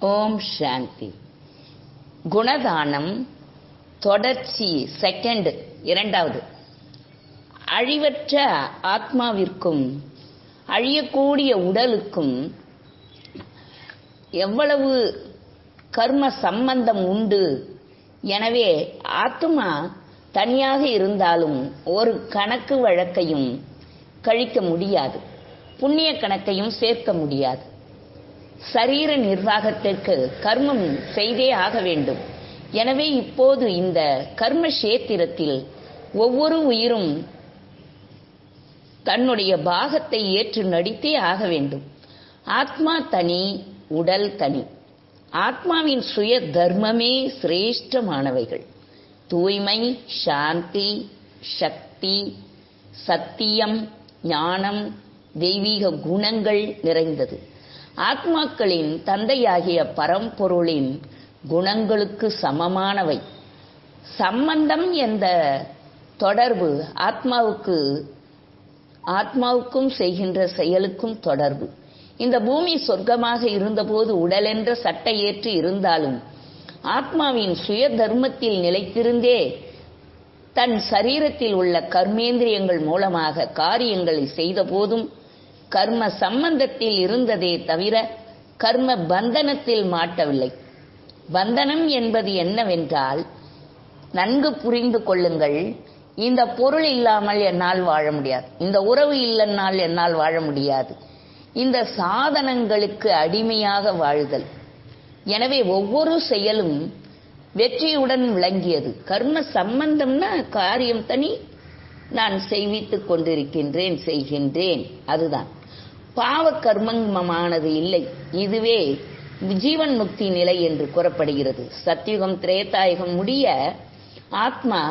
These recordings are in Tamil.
ஓம் சாந்தி. குணதானம் தொடர்ச்சி செகண்ட் இரண்டாவது. அழிவற்ற ஆத்மாவிற்கும் அழியக்கூடிய உடலுக்கும் எவ்வளவு கர்ம சம்பந்தம் உண்டு? எனவே ஆத்மா தனியாக இருந்தாலும் ஒரு கணக்கு வழக்கையும் கழிக்க முடியாது. புண்ணிய கணக்கையும் சேர்க்க முடியாது. சரீர நிர்வாகத்திற்கு கர்மம் செய்தே ஆக வேண்டும். எனவே இப்போது இந்த கர்ம கஷேத்திரத்தில் ஒவ்வொரு உயிரும் தன்னுடைய பாகத்தை ஏற்று நடித்தே ஆக வேண்டும். ஆத்மா தனி உடல் தனி. ஆத்மாவின் சுய தர்மமே சிரேஷ்டமானவைகள். தூய்மை சாந்தி சக்தி சத்தியம் ஞானம் தெய்வீக குணங்கள் நிறைந்தது. ஆத்மாக்களின் தந்தையாகிய பரம்பொருளின் குணங்களுக்கு சமமானவை. சம்பந்தம் என்ற தொடர்பு ஆத்மாவுக்கு ஆத்மாவுக்கும் செய்கின்ற செயலுக்கும் தொடர்பு. இந்த பூமி சொர்க்கமாக இருந்தபோது உடலென்ற சட்டை ஏற்று இருந்தாலும் ஆத்மாவின் சுய தர்மத்தில் நிலைத்திருந்தே தன் சரீரத்தில் உள்ள கர்மேந்திரியங்கள் மூலமாக காரியங்களை செய்த போதும் கர்ம சம்பந்தத்தில் இருந்ததே தவிர கர்ம பந்தனத்தில் மாட்டவில்லை. பந்தனம் என்பது என்னவென்றால் நன்கு புரிந்து கொள்ளுங்கள் இந்த பொருள் இல்லாமல் என்னால் வாழ முடியாது. இந்த உறவு இல்லைன்னால் என்னால் வாழ முடியாது. இந்த சாதனங்களுக்கு அடிமையாக வாழ்தல். எனவே ஒவ்வொரு செயலும் வெற்றியுடன் விளங்கியது. கர்ம சம்பந்தம்னா காரியம் தனி. நான் செய்வித்துக் கொண்டிருக்கின்றேன் செய்கின்றேன். அதுதான். பாவ கர்மமானது இல்லை. இதுவே ஜீவன் முக்தி நிலை என்று கூறப்படுகிறது. சத்தியுகம் திரேதாயுகம் முடிய ஆத்மா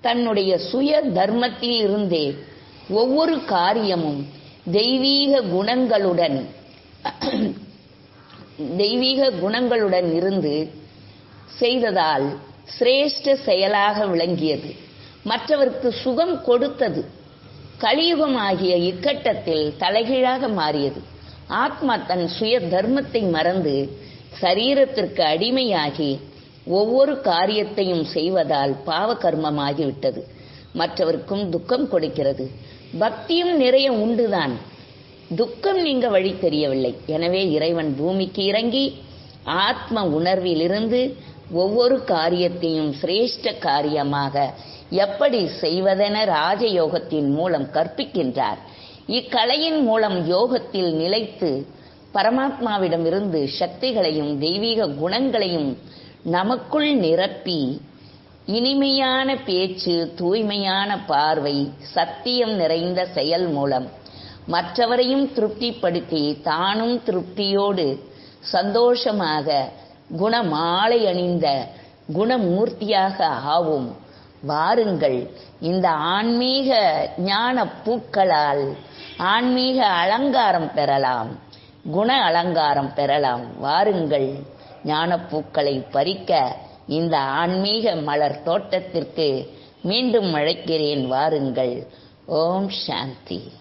தன்னுடைய சுய தர்மத்தில் இருந்தே ஒவ்வொரு காரியமும் தெய்வீக குணங்களுடன் தெய்வீக குணங்களுடன் இருந்து செய்ததால் சிரேஷ்ட செயலாக விளங்கியது. மற்றவருக்கு சுகம் கொடுத்தது. கலியுகம் ஆகிய இக்கட்டத்தில் தலைகீழாக மாறியது. ஆத்மா தன் சுய தர்மத்தை மறந்து சரீரத்திற்கு அடிமையாகி ஒவ்வொரு காரியத்தையும் செய்வதால் பாவ கர்மமாகிவிட்டது மற்றவருக்கும் துக்கம் கொடுக்கிறது. பக்தியும் நிறைய உண்டுதான். துக்கம் நீங்க வழி தெரியவில்லை. எனவே இறைவன் பூமிக்கு இறங்கி ஆத்ம உணர்விலிருந்து ஒவ்வொரு காரியத்தையும் சிரேஷ்ட காரியமாக எப்படி செய்வதென ராஜயோகத்தின் மூலம் கற்பிக்கின்றார். இக்கலையின் மூலம் யோகத்தில் நிலைத்து பரமாத்மாவிடமிருந்து சக்திகளையும் தெய்வீக குணங்களையும் நமக்குள் நிரப்பி இனிமையான பேச்சு தூய்மையான பார்வை சத்தியம் நிறைந்த செயல் மூலம் மற்றவரையும் திருப்திப்படுத்தி தானும் திருப்தியோடு சந்தோஷமாக குணமாலை அணிந்த குணமூர்த்தியாக ஆவும். வாருங்கள் இந்த ஆன்மீக ஞான பூக்களால் ஆன்மீக அலங்காரம் பெறலாம். குண அலங்காரம் பெறலாம். வாருங்கள் ஞான பூக்களை பறிக்க இந்த ஆன்மீக மலர் தோட்டத்திற்கு மீண்டும் அழைக்கிறேன். வாருங்கள். ஓம் சாந்தி.